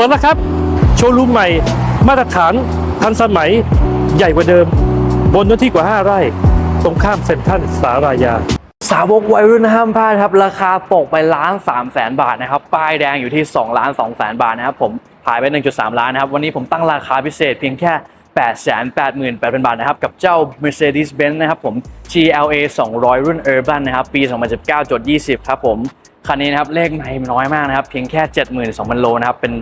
ปิดแล้วครับ โชว์รูมใหม่ มาตรฐานทันสมัยใหญ่กว่าเดิม บนเนื้อที่กว่า 5 ไร่ ตรงข้ามเซ็นทรัลสารายาสาวกวัยรุ่นห้ามพลาดครับ ราคาตกไปล้าน3 0 0แสนบาทนะครับ ป้ายแดงอยู่ที่2ล้าน2แสนบาทนะครับผมขายไป 1.3 ล้านนะครับ วันนี้ผมตั้งราคาพิเศษเพียงแค่ 8 8 8 0 0 0 บาทนะครับ กับเจ้า Mercedes-Benz นะครับผม GLA 200 รุ่น Urban นะครับ ปี 2019.20 ครับผม คันนี้นะครับ เลขไม่น้อยมากนะครับ เพียงแค่ 72,000 โลนะครับ เป็น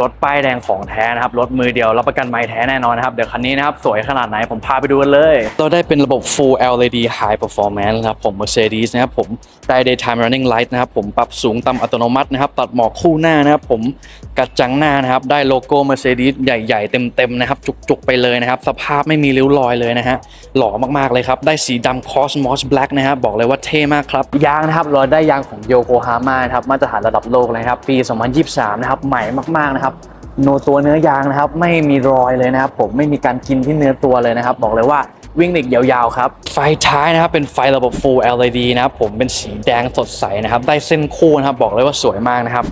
รถป้ายแดงของแท้นะครับ รถมือเดียวรับประกันไม่แท้แน่นอนนะครับ เดี๋ยวคันนี้นะครับ สวยขนาดไหนผมพาไปดูกันเลย เราได้เป็นระบบ Full LED High Performance นะครับผม Mercedes นะครับผมได้ Daytime Running Light นะครับผมปรับสูงต่ำอัตโนมัตินะครับ ตัดหมอกคู่หน้านะครับผมกระจังหน้านะครับ ได้โลโก้ Mercedes ใหญ่ๆ เต็มๆนะครับ จุกๆไปเลยนะครับ สภาพไม่มีริ้วรอยเลยนะฮะหล่อมากๆเลยครับ ได้สีดำ Cosmos Black นะครับบอกเลยว่าเท่มากครับยางนะครับเราได้ยางของโยโกฮาม่านะครับมาตรฐานระดับโลกเลยนะครับปี 2023 นะครับใหม่มากๆนะครับโนตัวเนื้อยางนะครับ ไม่มีรอยเลยนะครับ ผมไม่มีการกินที่เนื้อตัวเลยนะครับ บอกเลยว่าวิ่งอีกยาวๆครับไฟท้ายนะครับเป็นไฟระบบ Full LED นะครับผมเป็นสีแดงสดใสนะครับ ได้เส้นคู่นะครับบอกเลยว่าสวยมากนะครับ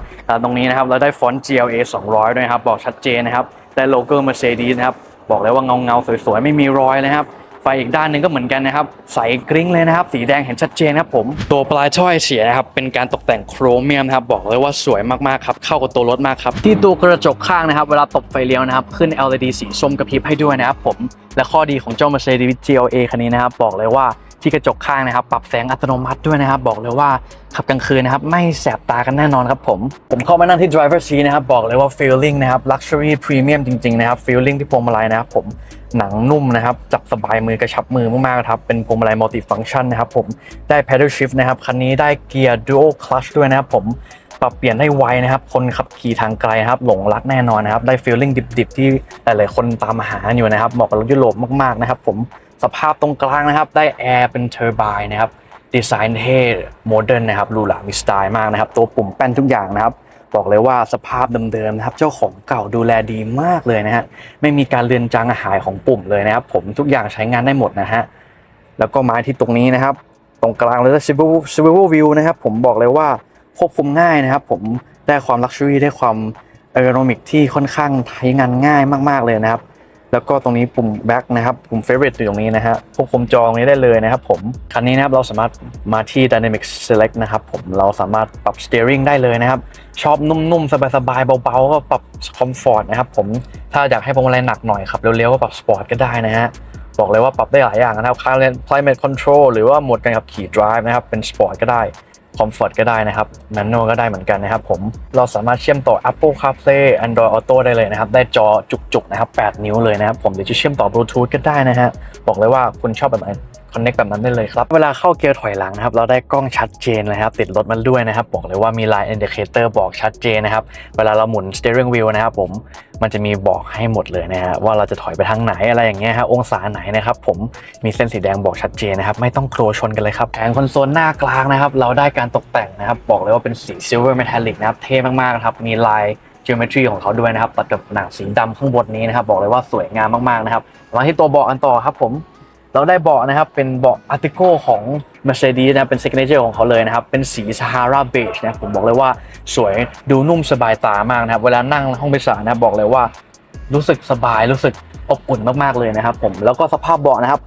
ตรงนี้นะครับเราได้ฟอนต์ GLA 200 ด้วยครับบอกชัดเจนนะครับได้โลโก้ Mercedes นะครับบอกเลยว่าเงาเงาๆสวยๆไม่มีรอยเลยครับ ไปอีกด้านหนึ่งก็เหมือนกันนะครับ ใสกริ้งเลยนะครับ สีแดงเห็นชัดเจนครับผม ตัวปลายช้อยเสียนะครับเป็นการตกแต่งโครเมียมนะครับบอกเลยว่าสวยมากๆครับเข้ากับตัวรถมากครับที่ตัวกระจกข้างนะครับ เวลาตบไฟเลี้ยวนะครับขึ้น LED สีส้มกระพริบให้ด้วยนะครับผมและข้อดีของเจ้า Mercedes GLA คันนี้นะครับบอกเลยว่า ที่กระจกข้างนะครับ ปรับแสงอัตโนมัติด้วยนะครับ บอกเลยว่าขับกลางคืนนะครับ ไม่แสบตากันแน่นอนครับผม ผมเข้ามานั่งที่ driver seat นะครับ บอกเลยว่า feeling นะครับ luxury premium จริง ๆ นะครับ feeling ที่พวงมาลัยนะครับ ผมหนังนุ่มนะครับ จับสบายมือกระชับมือมากๆครับ เป็นพวงมาลัย multi function นะครับผมได้ pedal shift นะครับคันนี้ได้เกียร์ dual clutch ด้วยนะครับผมปรับเปลี่ยนได้ไวนะครับ คนขับขี่ทางไกลนะครับ หลงรักแน่นอนนะครับ ได้ feeling ดิบๆ ที่หลายๆ คนตามหาอยู่นะครับ เหมาะกับรถยุโรปมากๆ นะครับผม สภาพตรงกลางนะครับ ได้แอร์เป็นเทอร์ไบน์นะครับ ดีไซน์เท่โมเดิร์นนะครับหรูหรามีสไตล์มากนะครับ ตัวปุ่มแป้นทุกอย่างนะครับ บอกเลยว่าสภาพเดิมๆนะครับ เจ้าของเก่าดูแลดีมากเลยนะฮะ ไม่มีการเลือนจางหายของปุ่มเลยนะครับ ผมทุกอย่างใช้งานได้หมดนะฮะ แล้วก็มาที่ตรงนี้นะครับ ตรงกลางเลย swivel swivel view นะครับ ผมบอกเลยว่าควบคุมง่ายนะครับ ผมได้ความ luxury ได้ความ ergonomic ที่ค่อนข้างใช้งานง่ายมาก ๆเลยนะครับ แล้วก็ตรงนี้ปุ่ม back นะครับปุ่ม favorite อยู่ตรงนี้นะฮะควบคุมจองนี้ได้เลยนะครับผม คันนี้นะครับเราสามารถมาที่ dynamic select นะครับผมเราสามารถปรับ steering ได้เลยนะครับ ชอบนุ่มๆ สบายๆ เบาๆ ก็ปรับ comfort นะครับผมถ้าอยากให้พวงมาลัยหนักหน่อยขับเร็วๆ ก็ปรับ sport ก็ได้นะฮะบอกเลยว่าปรับได้หลายอย่างนะครับ climate control หรือว่าโหมดการขับขี่ drive นะครับเป็น sport ก็ได้ comfort ก็ได้นะครับ manual ก็ได้เหมือนกันนะครับผมเราสามารถเชื่อมต่อ Apple CarPlay Android Auto ได้เลยนะครับ ได้จอจุกๆนะครับ 8 นิ้วเลยนะครับผมหรือจะเชื่อมต่อ Bluetooth ก็ได้นะฮะบอกเลยว่าคุณชอบแบบไหน connect แบบนั้นได้เลยครับ เวลาเข้าเกียร์ถอยหลังนะครับ เราได้กล้องชัดเจนเลยครับ ติดรถมาด้วยนะครับ บอกเลยว่ามี line indicator บอกชัดเจนนะครับ เวลาเราหมุน steering wheel นะครับผม มันจะมีบอกให้หมดเลยนะฮะว่าเราจะถอยไปทางไหนอะไรอย่างเงี้ยฮะองศาไหนนะครับผม มีเส้นสีแดงบอกชัดเจนนะครับ ไม่ต้องกลัวชนกันเลยครับ แผงคอนโซลหน้ากลางนะครับ เราได้การตกแต่งนะครับ บอกเลยว่าเป็นสี silver metallic นะครับ เท่มากๆนะครับ มีลาย geometry ของเขาด้วยนะครับ ตัดกับหนังสีดำข้างบนนี้นะครับ บอกเลยว่าสวยงามมากๆนะครับมาที่ตัวเบาะอันต่อครับผม เราได้เบาะนะครับเป็นเบาะ Artico ของ Mercedes นะครับเป็น signature ของเขาเลยนะครับ เป็นสี Sahara beige นะผมบอกเลยว่าสวยดูนุ่มสบายตามากนะครับ เวลานั่งห้องโดยสารนะบบอกเลยว่า รู้สึกสบายรู้สึกอบอุ่นมากๆเลยนะครับผมแล้วก็สภาพเบาะนะครับ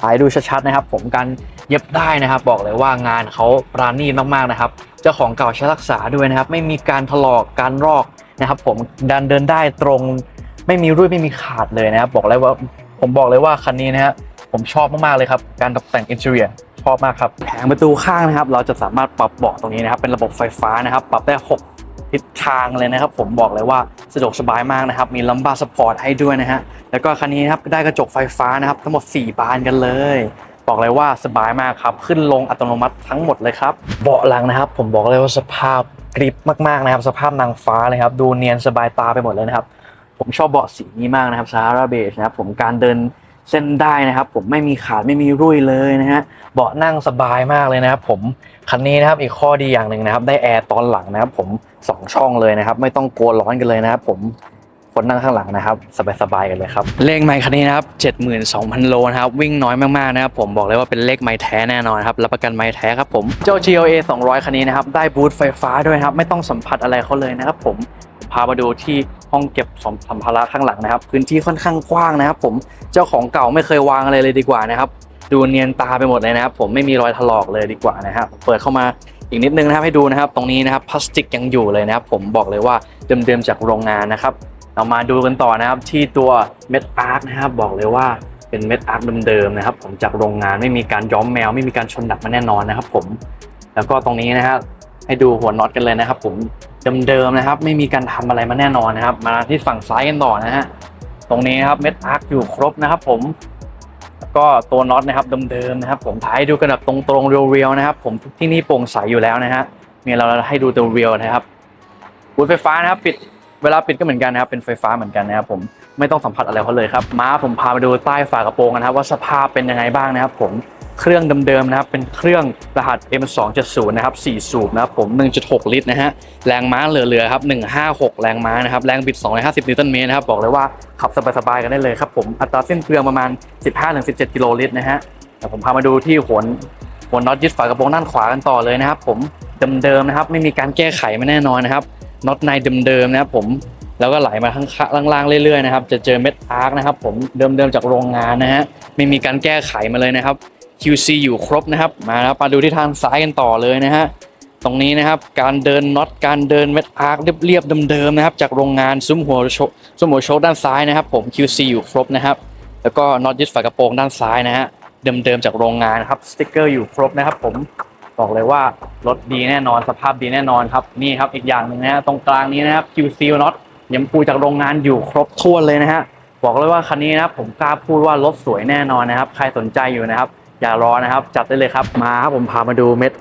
ถ่ายดูชัดๆนะครับ ผมการเย็บได้นะครับ บอกเลยว่างานเขาปราณีตมากๆนะครับเจ้าของเก่าใช้รักษาด้วยนะครับ ไม่มีการถลอกการรอกนะครับ ผมดันเดินได้ตรง ไม่มีรุ่ยไม่มีขาดเลยนะครับ บอกเลยว่าผมบอกเลยว่าคันนี้นะฮะ ผมชอบมากๆเลยครับ การตกแต่งอินเทอร์เนียชอบมากครับแผงประตูข้างนะครับ เราจะสามารถปรับเบาะตรงนี้นะครับ เป็นระบบไฟฟ้านะครับ ปรับได้ 6 ทิศทางเลยนะครับ ผมบอกเลยว่าสะดวกสบายมากนะครับ มีลัมบาร์สปอร์ตให้ด้วยนะฮะแล้วก็คันนี้นะครับได้กระจกไฟฟ้านะครับ ทั้งหมด 4 บานกันเลย บอกเลยว่าสบายมากครับ ขึ้นลงอัตโนมัติทั้งหมดเลยครับเบาะหลังนะครับ ผมบอกเลยว่าสภาพกริบมากๆนะครับ สภาพนางฟ้าเลยครับ ดูเนียนสบายตาไปหมดเลยนะครับผมชอบเบาะสีนี้มากนะครับซาร่าเบจนะครับผมการเดิน เส้นได้นะครับ ผมไม่มีขาดไม่มีรุ่ยเลยนะฮะเบาะนั่งสบายมากเลยนะครับผมคันนี้นะครับอีกข้อดีอย่างหนึ่งนะครับ ได้แอร์ตอนหลังนะครับ ผมสองช่องเลยนะครับ ไม่ต้องกลัวร้อนกันเลยนะครับผมคนนั่งข้างหลังนะครับ สบายๆกันเลยครับ เลขไมค์คันนี้นะครับ 72,000 โลนะครับ วิ่งน้อยมากๆนะครับผมบอกเลยว่าเป็นเลขไมค์แท้แน่นอนครับรับประกันไมค์แท้ครับผมเจ้า GLA 200 คันนี้นะครับ ได้บูทไฟฟ้าด้วยนะครับ ไม่ต้องสัมผัสอะไรเขาเลยนะครับผม พามาดูที่ห้องเก็บสมัมภาระข้างหลังนะครับ พื้นที่ค่อนข้างกว้างนะครับ ผมเจ้าของเก่าไม่เคยวางอะไรเลยดีกว่านะครับ ดูเนียนตาไปหมดเลยนะครับ ผมไม่มีรอยถลอกเลยดีกว่านะครับเปิดเข้ามาอีกนิดนึงนะครับให้ดูนะครับ ตรงนี้นะครับพลาสติกยังอยู่เลยนะครับ ผมบอกเลยว่าเดิมๆจากโรงงานนะครับ เรามาดูกันต่อนะครับที่ตัวเม็ดอาร์คนะครับบอกเลยว่าเป็นเม็ดอาร์คเดิมๆนะครับ ผมจากโรงงานไม่มีการย้อมแมว ไม่มีการชนดักมาแน่นอนนะครับ ผมแล้วก็ตรงนี้นะครับให้ดูหัวน็อตกันเลยนะครับ ผม เดิมๆนะครับ ไม่มีการทำอะไรมาแน่นอนนะครับ มาที่ฝั่งซ้ายกันต่อนะฮะตรงนี้ครับเม็ดอาร์คอยู่ครบนะครับผมแล้วก็ตัวน็อตนะครับเดิมๆนะครับ ผมถ่ายดูกันแบบตรงๆเรียวๆนะครับ ผมที่นี่โปร่งใสอยู่แล้วนะฮะมีเราให้ดูตัวเรียวนะครับบูทไฟฟ้านะครับปิดเวลาปิดก็เหมือนกันนะครับเป็นไฟฟ้าเหมือนกันนะครับผมไม่ต้องสัมผัสอะไรเขาเลยครับ มาผมพามาดูใต้ฝากระโปรงกันนะครับว่าสภาพเป็นยังไงบ้างนะครับผม เครื่องเดิมๆนะครับ เป็นเครื่องรหัส M270 นะครับ4สูบนะครับผม 1.6 ลิตรนะฮะ แรงม้าเหลือๆครับ 156 แรงม้านะครับ แรงบิด 250 นิวตันเมตรนะครับ บอกเลยว่าขับสบายๆกันได้เลยครับผม อัตราสิ้นเปลืองประมาณ 15-17 กิโลลิตรนะฮะเดี๋ยวผมพามาดูที่หัวหัวน็อตยึดฝากระโปรงด้านขวากันต่อเลยนะครับ ผมเดิมๆนะครับ ไม่มีการแก้ไขไมาแน่นอนนะครับ น็อตในเดิมๆนะครับผมแล้วก็ไหลมาข้างล่างๆเรื่อยๆนะครับ จะเจอเม็ดอาร์คนะครับ ผมเดิมๆจากโรงงานนะฮะไม่มีการแก้ไขมาเลยนะครับ QC อยู่ครบนะครับ มาครับมาดูที่ทางซ้ายกันต่อเลยนะฮะ ตรงนี้นะครับการเดินน็อตการเดินเม็ดอาร์คเรียบๆเดิมๆนะครับ จากโรงงานซุ้มหัวโชซุ้มหัวโชกด้านซ้ายนะครับ ผม QC อยู่ครบนะครับ แล้วก็น็อตยึดฝากระโปรงด้านซ้ายนะฮะเดิมๆจากโรงงานครับสติ๊กเกอร์อยู่ครบนะครับ ผมบอกเลยว่ารถดีแน่นอนสภาพดีแน่นอนครับนี่ครับอีกอย่างหนึ่งนะฮะตรงกลางนี้นะครับ QC น็อตยังปูจากโรงงานอยู่ครบถ้วนเลยนะฮะบอกเลยว่าคันนี้นะครับผมกล้าพูดว่ารถสวยแน่นอนนะครับ ใครสนใจอยู่นะครับ อย่ารอนะครับ จัดได้เลยครับมาครับผมพามาดูเม็ด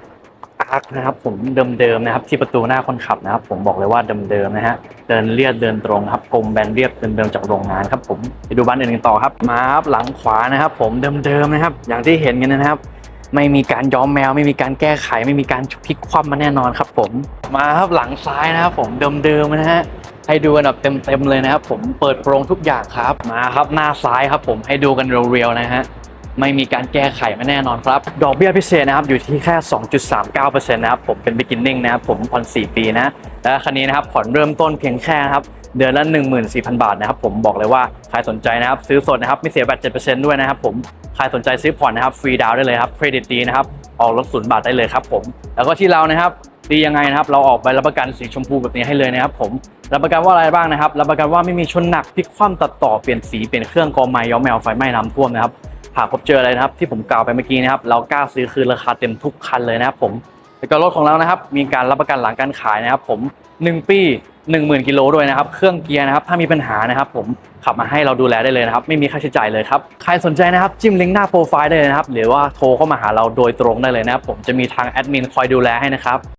อาร์คนะครับ ผมเดิมๆนะครับ ที่ประตูหน้าคนขับนะครับ ผมบอกเลยว่าเดิมๆนะฮะเดินเรียบเดินตรงครับกลมแบนเรียบเดิมๆจากโรงงานครับ ผมไปดูบ้านอื่นกันต่อครับมาครับหลังขวานะครับ ผมเดิมๆนะครับ อย่างที่เห็นกันนะครับไม่มีการย้อมแมว ไม่มีการแก้ไข ไม่มีการพลิกคว่ำมาแน่นอนครับผมมาครับหลังซ้ายนะครับผมเดิมๆนะฮะให้ดูกันแบบเต็มๆเลยนะครับ ผมเปิดโปรงทุกอย่างครับมาครับหน้าซ้ายครับ ผมให้ดูกันเรียวๆนะฮะ ไม่มีการแก้ไขมาแน่นอนครับ ดอกเบี้ยพิเศษนะครับอยู่ที่แค่ 2.39%นะครับผมเป็น beginning นะครับผมผ่อน 4 ปีนะและคันนี้นะครับผ่อนเริ่มต้นเพียงแค่ครับเดือนละ 14,000 บาทนะครับผมบอกเลยว่าใครสนใจนะครับซื้อสดนะครับไม่เสียแบต7%ด้วยนะครับผมใครสนใจซื้อผ่อนนะครับฟรีดาวน์ได้เลยครับเครดิตดีนะครับออกรถศูนย์บาทได้เลยครับผมแล้วก็ที่เรานะครับดียังไงนะครับเราออกใบรับประกันสีชมพูแบบนี้ให้เลยนะครับผมรับประกันว่าอะไรบ้างนะครับรับประกันว่าไม่มีชนหนักพลิกคว่ำตัดต่อเปลี่ยนสีเปลี่ยนเครื่องกอไม้ย้อมแมวไฟไหม้น้ำท่วมนะครับ หากพบเจออะไรนะครับ ที่ผมกล่าวไปเมื่อกี้นะครับ เรากล้าซื้อคืนราคาเต็มทุกคันเลยนะครับผมแล้วก็รถของเรานะครับ มีการรับประกันหลังการขายนะครับ ผม 1 ปี 10,000กิโลด้วยนะครับ เครื่องเกียร์นะครับ ถ้ามีปัญหานะครับ ผมขับมาให้เราดูแลได้เลยนะครับ ไม่มีค่าใช้จ่ายเลยครับ ใครสนใจนะครับ จิ้มลิงก์หน้าโปรไฟล์ได้เลยนะครับ หรือว่าโทรเข้ามาหาเราโดยตรงได้เลยนะครับ ผมจะมีทางแอดมินคอยดูแลให้นะครับ